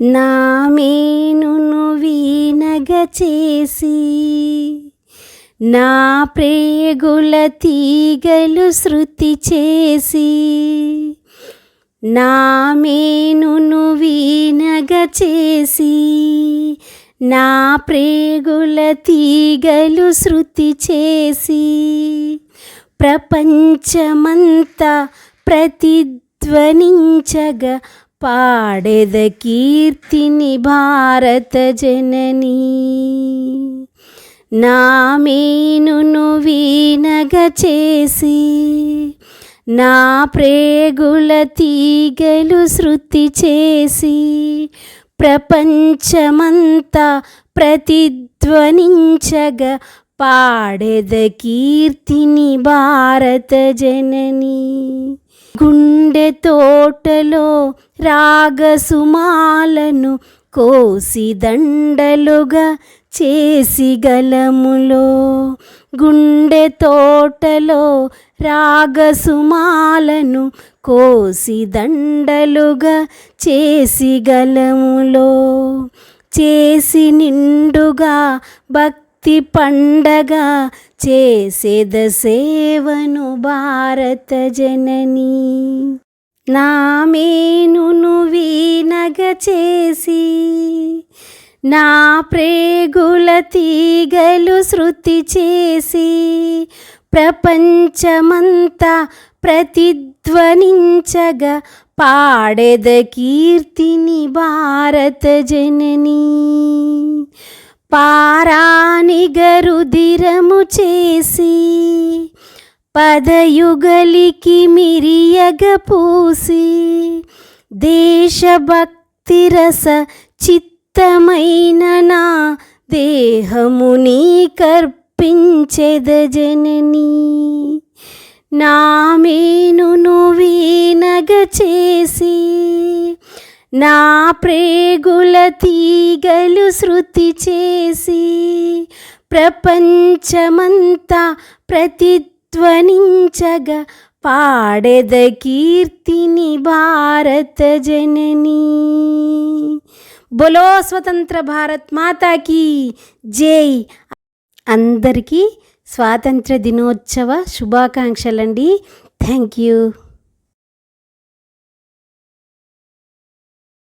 నా మేనును వీనగ చేసి నా ప్రేగుల తీగలు శృతి చేసి నా మేనును వీనగ చేసి నా ప్రేగుల తీగలు శృతి చేసి ప్రపంచమంతా ప్రతిధ్వనించగా పాడెద కీర్తిని భారత జననీ. నా వీనగ చేసి నా ప్రేగుల తీగలు శృతి చేసి ప్రపంచమంతా ప్రతిధ్వనించగా పాడెద కీర్తిని భారత జననీ. గుండె తోటలో రాగసుమాలను కోసి దండలుగా చేసి గలములో. గుండె తోటలో రాగసుమాలను కోసి దండలుగా చేసి గలములో. చేసి నిండుగా భక్తి పండగ చేసేద సేవను భారత జననీ. నా వీనగ చేసి నా ప్రేగుల తీగలు శృతి చేసి ప్రపంచమంతా ప్రతిధ్వనించగా పాడెద కీర్తిని భారత జననీ. పారానిగరుదిరము చేసి పదయుగలికి మిరియగ పూసి దేశభక్తి రస చిత్తమైన నా దేహముని కర్పించెద జననీ. నా మేనును వీనగ చేసి నా ప్రేగుల తీగలు శృతి చేసి ప్రపంచమంతా ప్రతిధ్వనించగా పాడెద కీర్తిని భారత జననీ. బొలో స్వతంత్ర భారత్ మాతాకి జై. అందరికీ స్వాతంత్ర దినోత్సవ శుభాకాంక్షలండి. Thank you.